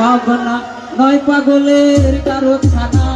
পাবনা নয় পাগলের কারও ছানা।